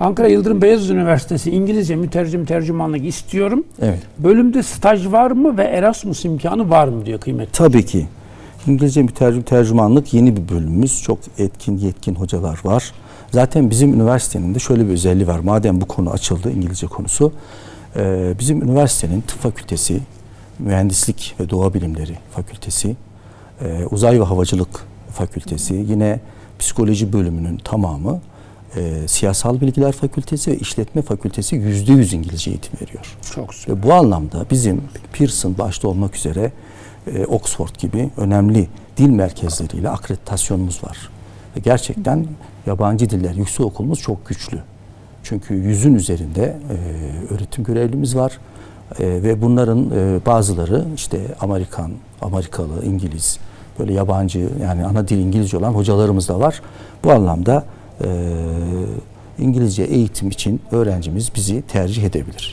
Ankara Yıldırım Beyazıt Üniversitesi İngilizce mütercim tercümanlık istiyorum. Evet. Bölümde staj var mı ve Erasmus imkanı var mı diyor kıymetli. Tabii ki. İngilizce mütercim tercümanlık yeni bir bölümümüz. Çok etkin, yetkin hocalar var. Zaten bizim üniversitenin de şöyle bir özelliği var. Madem bu konu açıldı, İngilizce konusu. e, Bizim üniversitenin tıp fakültesi, mühendislik ve doğa bilimleri fakültesi, e, uzay ve havacılık fakültesi, yine psikoloji bölümünün tamamı, e, siyasal bilgiler fakültesi ve işletme fakültesi yüzde yüz İngilizce eğitim veriyor. Çok süper. Ve bu anlamda bizim Pearson başta olmak üzere e, Oxford gibi önemli dil merkezleriyle akreditasyonumuz var. Ve gerçekten yabancı diller yüksek okulumuz çok güçlü. Çünkü yüzün üzerinde e, öğretim görevlimiz var. E, ve bunların e, bazıları işte Amerikan, Amerikalı, İngiliz, böyle yabancı yani ana dil İngilizce olan hocalarımız da var. Bu anlamda e, İngilizce eğitim için öğrencimiz bizi tercih edebilir.